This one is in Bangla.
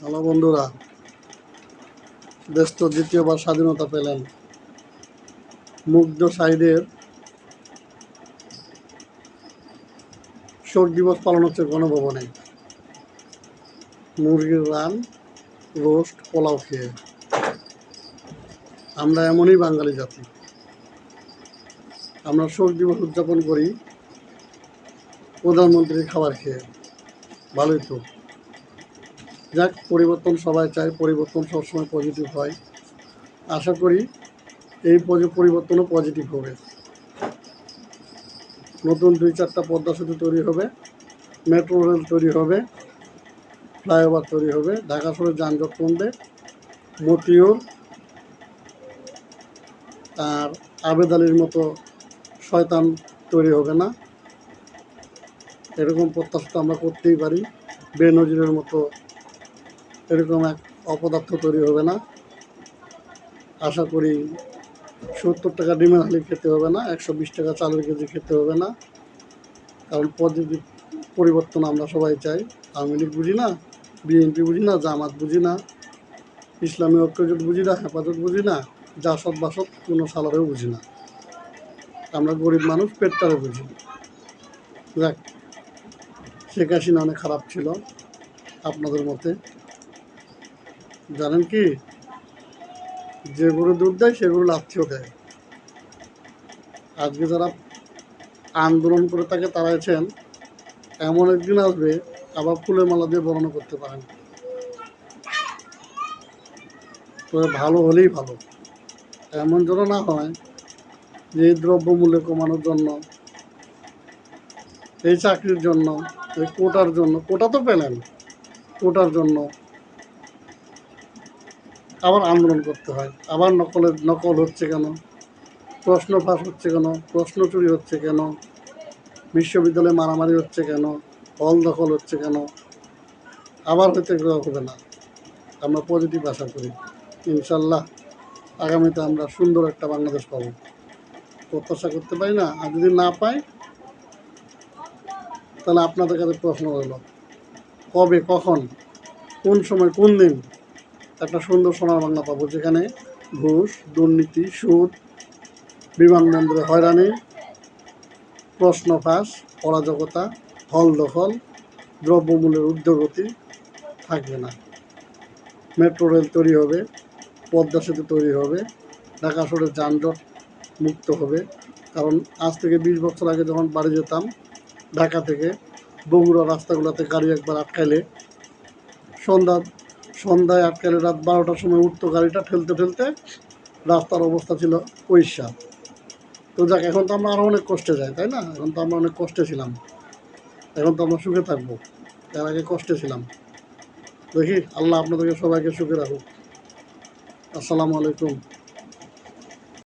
হ্যালো বন্ধুরা, দেশ তো দ্বিতীয়বার স্বাধীনতা পেলেন। মুগ্ধ সাইডের শোক দিবস পালন হচ্ছে গণভবনে। মুরগির রান, রোস্ট, পোলাও খেয়ে। আমরা এমনই বাঙালি জাতি। আমরা শোক দিবস উদযাপন করি প্রধানমন্ত্রীর খাবার খেয়ে। ভালোই তো। যাক, পরিবর্তন সবাই চায়, পরিবর্তন সবসময় পজিটিভ হয়। আশা করি এই পরিবর্তনও পজিটিভ হবে। নতুন দুই চারটা পদ্মা সেতু তৈরি হবে মেট্রো রেল তৈরি হবে ফ্লাইওভার তৈরি হবে, ঢাকা শহরে যানজট কমবে, মতিউর আর আবেদ আলীর মতো শয়তান তৈরি হবে না। এরকম প্রত্যাশা আমরা করতেই পারি, বেনজিরের মতো এরকম এক অপদার্থ তৈরি হবে না। আশা করি সত্তর টাকা ডিমের হালি খেতে হবে না, একশো বিশ টাকা চালের কেজি খেতে হবে না। কারণ পজিটিভ পরিবর্তন আমরা সবাই চাই। আওয়ামী লীগ বুঝি না, বিএনপি বুঝি না, জামাত বুঝি না, ইসলামী ঐক্যজোট বুঝি না, হেফাজত বুঝি না জাসদ বাসদ কোনো সালারেও বুঝি না। আমরা গরিব মানুষ পেটটারে বুঝি। যাক, শেখ হাসিনা অনেক খারাপ ছিল আপনাদের মতে। জানেন কি? যে গরু দুধ দেয়, সে গরু লাচ্ছিও দেয় আজকে যারা আন্দোলন করে তাকে তাড়াইছেন, এমন একদিন আসবে, আবার ফুলের মালা দিয়ে বরণ করতে পারেন। তবে ভালো হলেই ভালো। এমন যেন না হয় যে দ্রব্যমূল্য কমানোর জন্য, এই চাকরির জন্য, এই কোটার জন্য, কোটা তো পেলেন, কোটার জন্য আবার আন্দোলন করতে হয়। আবার নকলের নকল হচ্ছে কেন? প্রশ্ন ফাঁস হচ্ছে কেন? প্রশ্ন চুরি হচ্ছে কেন? বিশ্ববিদ্যালয়ে মারামারি হচ্ছে কেন? হল দখল হচ্ছে কেন? আবার হয়তো এগুলো হবে না। আমরা পজিটিভ আশা করি। ইনশাল্লাহ আগামীতে আমরা সুন্দর একটা বাংলাদেশ পাবো। প্রত্যাশা করতে পারি না। আর যদি না পাই, তাহলে আপনাদের কাছে প্রশ্ন রইল, কবে, কখন, কোন সময়, কোন দিন? একটা সুন্দর সোনার বাংলা পাবো, যেখানে ঘুষ, দুর্নীতি, সুদ বিমানবন্দরে হয়রানি, প্রশ্ন ফাঁস, অরাজকতা, হল দখল, দ্রব্যমূল্যের ঊর্ধ্বগতি থাকবে না। মেট্রো রেল তৈরি হবে, পদ্মা সেতু তৈরি হবে, ঢাকা শহরের যানজট মুক্ত হবে। কারণ আজ থেকে বিশ বছর আগে যখন বাড়ি যেতাম, ঢাকা থেকে বগুড়া রাস্তাগুলোতে গাড়ি একবার আটকাইলে সন্ধ্যা সন্ধ্যায় আটকালে রাত বারোটার সময় উঠতো গাড়িটা ঠেলতে ঠেলতে রাস্তার অবস্থা ছিল পরিষ্কার তো যাক, এখন তো আমরা আরও অনেক কষ্টে যাই, তাই না? এখন তো আমরা অনেক কষ্টে ছিলাম। এখন তো আমরা সুখে থাকব। তার আগে কষ্টে ছিলাম। দেখি, আল্লাহ আপনাদেরকে সবাইকে সুখে রাখুক। আসসালামু আলাইকুম।